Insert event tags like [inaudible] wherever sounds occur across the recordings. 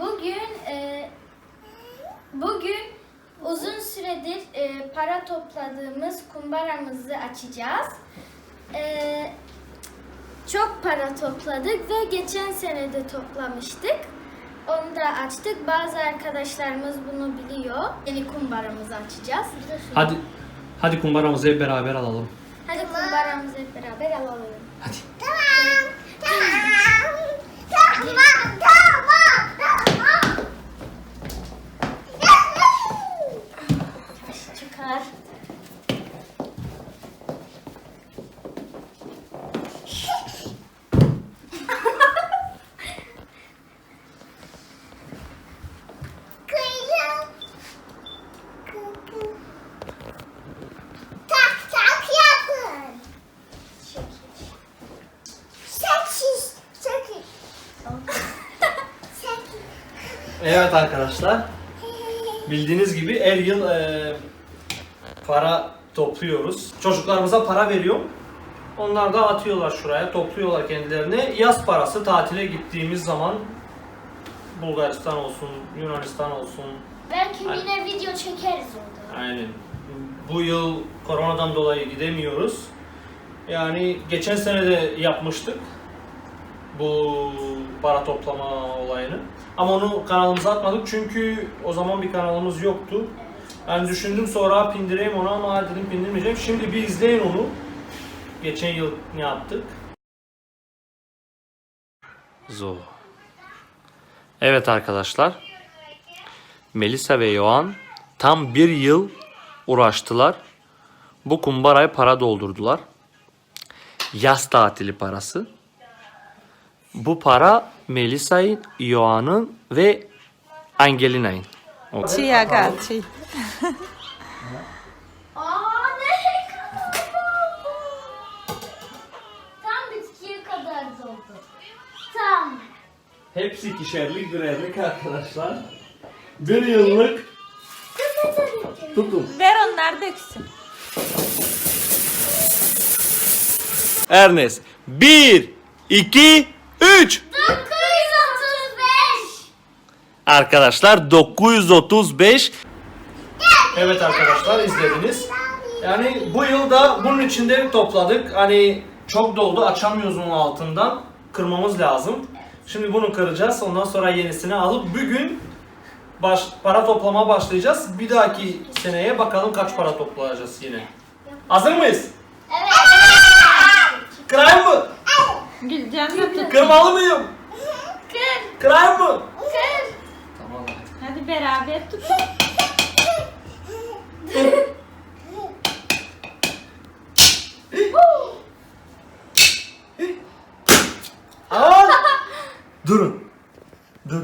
Bugün e, bugün uzun süredir e, para topladığımız kumbaramızı açacağız. E, çok para topladık ve geçen sene de toplamıştık. Onu da açtık. Bazı arkadaşlarımız bunu biliyor. Yeni kumbaramızı açacağız. Hadi hadi kumbaramızı hep beraber alalım. Hadi kumbaramızı hep beraber alalım. Hadi. Tamam. Evet arkadaşlar. Bildiğiniz gibi her yıl e, para topluyoruz. Çocuklarımıza para veriyor. Onlar da atıyorlar şuraya, topluyorlar kendilerine. Yaz parası tatile gittiğimiz zaman Bulgaristan olsun, Yunanistan olsun. Belki Hadi. yine video çekeriz orada. Aynen. Bu yıl koronadan dolayı gidemiyoruz. Yani geçen sene de yapmıştık bu para toplama olayını. Ama onu kanalımıza atmadık çünkü o zaman bir kanalımız yoktu. Ben düşündüm sonra pindireyim onu ama dedim pindirmeyeceğim. Şimdi bir izleyin onu. Geçen yıl ne yaptık? Zo. Evet arkadaşlar. Melisa ve Yoğan tam bir yıl uğraştılar. Bu kumbaraya para doldurdular. Yaz tatili parası. Bu para Melisa'nın, Yoğan'ın ve Angelina'nın. O- Ci ragazzi. Aa ne kadar oldu? Tam bitkiye kadar doldu. Tam. Hepsi ikişerlik birerlik arkadaşlar. Bir yıllık tutun. Ver onlar döksün. Ernest. 1, 2, 3. 935. Arkadaşlar 935. Evet arkadaşlar izlediniz. Yani bu yılda bunun içinde topladık. Hani çok doldu açamıyoruz onun altından. Kırmamız lazım. Şimdi bunu kıracağız. Ondan sonra yenisini alıp bugün baş, para toplama başlayacağız. Bir dahaki seneye bakalım kaç para toplayacağız yine. Hazır mıyız? Evet. Kırayım mı? Gülcan da tut. Kırmalı mıyım? Kır. Kırayım mı? Kır. Tamam. Hadi beraber tutun. Aa! [laughs] Durun. Dur.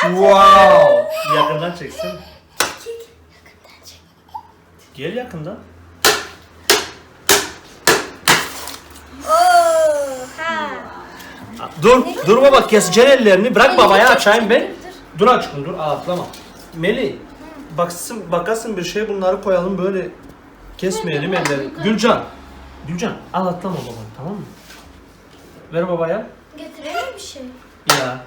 Wow! Yakından çeksin. Gel yakından. Oha. Dur, dur baba keseceksin ellerini. Bırak babaya açayım ben. Dur aşkım dur atlama. Meli, baksın, bakasın bir şey bunları koyalım böyle kesmeyelim elleri. Gülcan, Gülcan al atlama baba tamam mı? Ver babaya. Getirelim bir şey. Ya.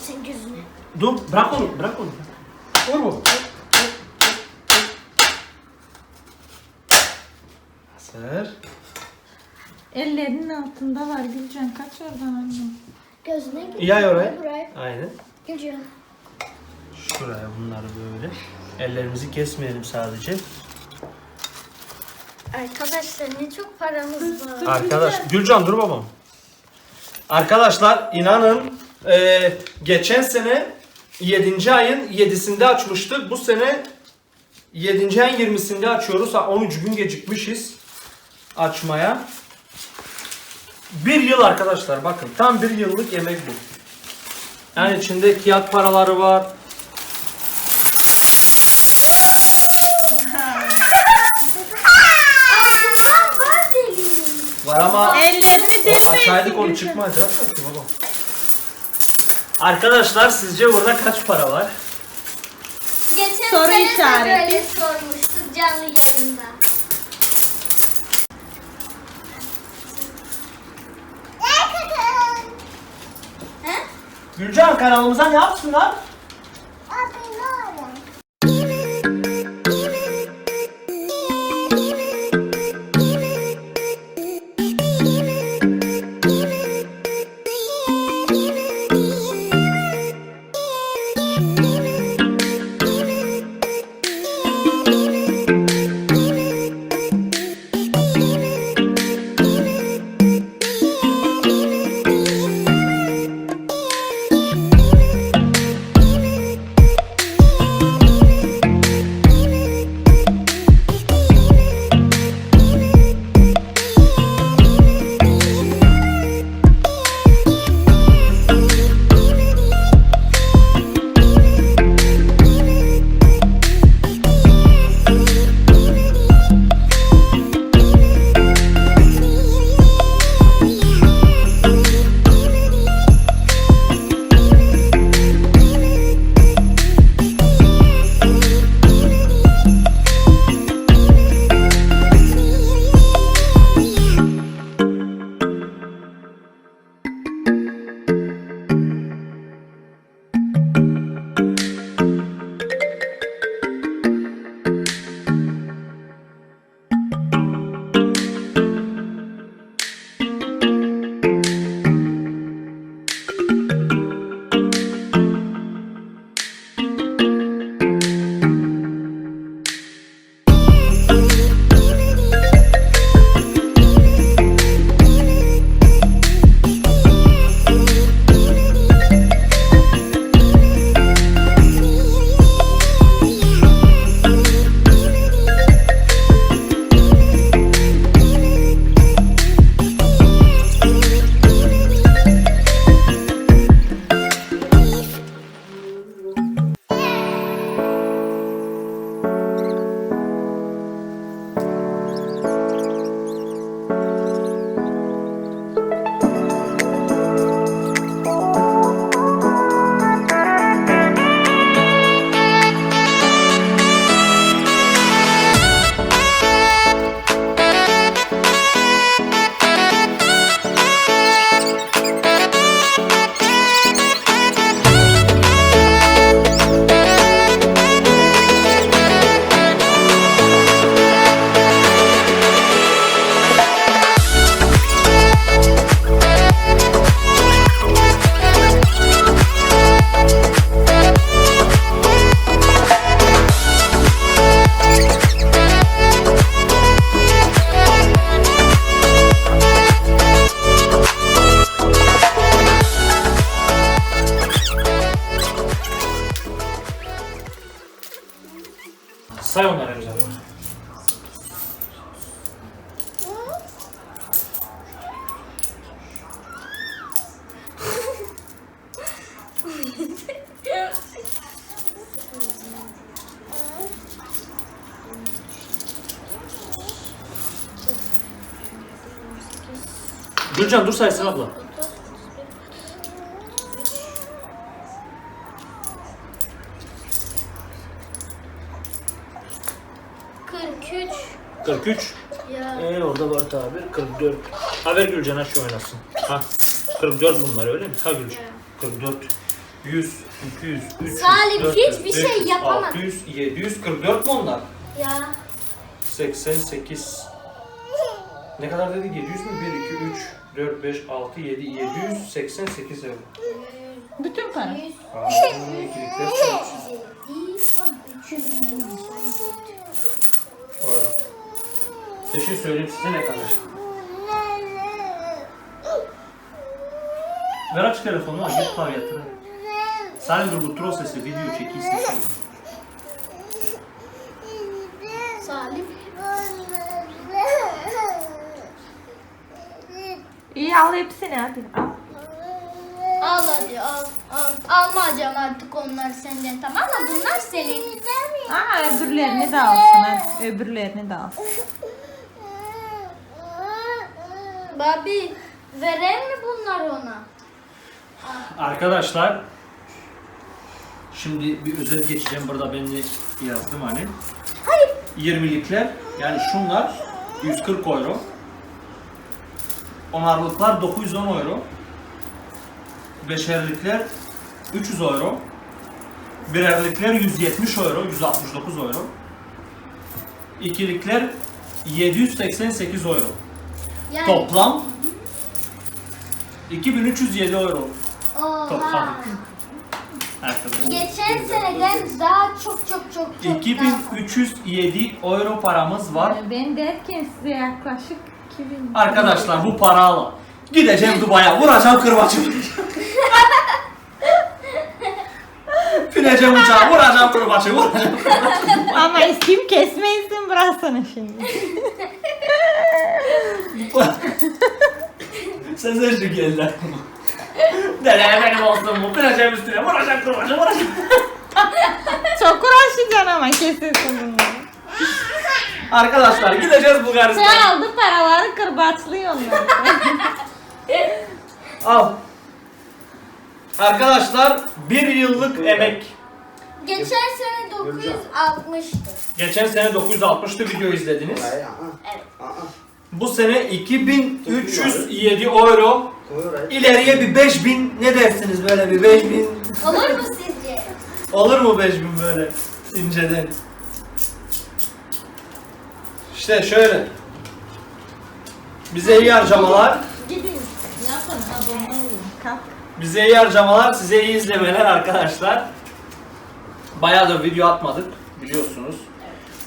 Sen gözüne. Dur bırak onu bırak onu. Vur bu. Hazır. Ellerinin altında var Gülcan. Kaç oradan annem. Gözüne gir. Yay oraya. Buraya. Aynen. Gülcan. Şuraya bunları böyle. Ellerimizi kesmeyelim sadece. Arkadaşlar ne çok paramız var. Arkadaş, Gülcan dur babam. Arkadaşlar inanın eee, geçen sene 7. ayın 7'sinde açmıştık. Bu sene 7. ayın 20'sinde açıyoruz. Ha, 13 gün gecikmişiz açmaya. Bir yıl arkadaşlar bakın tam bir yıllık emek bu. Yani içinde kağıt paraları var. Var ama Ellerini delmeyin. Açaydık onu ki baba. Arkadaşlar sizce burada kaç para var? Geçen Soru sene de işareti. böyle sormuştu canlı yayında. Gülcan kanalımıza ne yapsınlar? Gülcan dur saysın abla. Kırk üç. 43. Ya. Ee orada var tabi 44. Ha ver Gülcan'a şu oynasın. Ha 44 bunlar öyle mi? Ha Gülcan. 44. 100, 200, 300, Salim 400, hiçbir şey 500, yapamaz. 600, 744 mu onlar? Ya. 88. Ne kadar dedi? 700 mü? 1, 2, 3, 4, 5, 6, 7, 788 euro. Bütün para. Yüz. Aa, ikilikler çok. Doğru. Bir şey söyleyeyim size ne kadar. Ver aç telefonu, aç para yatır. Salim dur bu troll sesi video çekiysin. Salim. İyi al hepsini hadi. Al. Al hadi al. al. Almayacağım artık onlar senden tamam mı? Bunlar senin. Aa öbürlerini de alsın hadi. Öbürlerini de alsın. Babi verir mi bunlar ona? Arkadaşlar şimdi bir özet geçeceğim. Burada ben de yazdım hani. Hayır. 20'likler yani şunlar 140 euro. Onarlıklar 910 euro. Beşerlikler 300 euro. Birerlikler 170 euro, 169 euro. İkilikler 788 euro. Yani. Toplam 2307 euro Oha. topladık. Arkadaşlar. Geçen seneden daha çok çok çok çok daha. 2307 euro paramız var. Ben derken size yaklaşık 2000. Arkadaşlar bu parayla gideceğim Dubai'ye vuracağım kırbaçı. Bineceğim uçağa vuracağım kırbaçı vuracağım. Ama isim kesmeyisin burasını şimdi. Sezer şu geldi. Nereye benim olsun bu bineceğim üstüne vuracağım kırbaçı vuracağım. Çok uğraşacaksın ama kesilsin bunları. Arkadaşlar gideceğiz Bulgaristan'a. Sen aldı paraları kırbaçlıyor onları. [laughs] Al. Arkadaşlar bir yıllık emek. Geçen sene 960'tı. Geçen sene 960'tı video izlediniz. Evet. Bu sene 2307 euro. Koy oraya. İleriye bir 5000 ne dersiniz böyle bir 5000 Olur mu sizce? olur mu 5000 böyle inceden? İşte şöyle. Bize iyi harcamalar, Gidin. Yapın abone olun. Kalk. bize iyi harcamalar, size iyi izlemeler arkadaşlar. Bayağıdır video atmadık biliyorsunuz.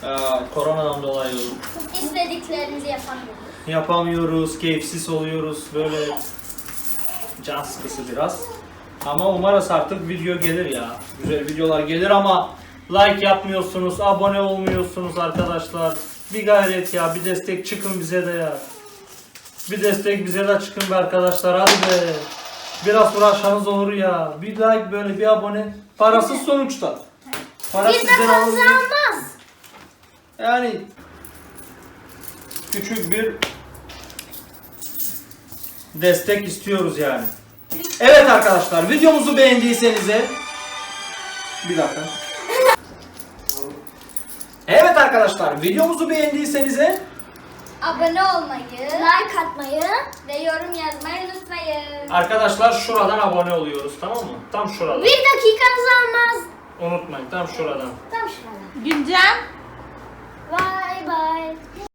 Ee, koronadan dolayı İstediklerimizi yapamıyoruz. yapamıyoruz, keyifsiz oluyoruz böyle can sıkısı biraz. Ama umarız artık video gelir ya. Güzel videolar gelir ama like yapmıyorsunuz, abone olmuyorsunuz arkadaşlar. Bir gayret ya, bir destek çıkın bize de ya. Bir destek bize de çıkın be arkadaşlar hadi be. Biraz uğraşsanız olur ya. Bir like böyle bir abone. Parasız sonuçta. Para Bir de almaz. Yani küçük bir destek istiyoruz yani. Evet arkadaşlar videomuzu beğendiyseniz de- bir dakika. Evet arkadaşlar videomuzu beğendiyseniz Abone olmayı, like atmayı ve yorum yazmayı unutmayın. arkadaşlar şuradan abone oluyoruz tamam mı? Tam şuradan. Bir dakikanızı almaz. Unutmayın tam şuradan. Tam şurada. Gülcan. Bye bye.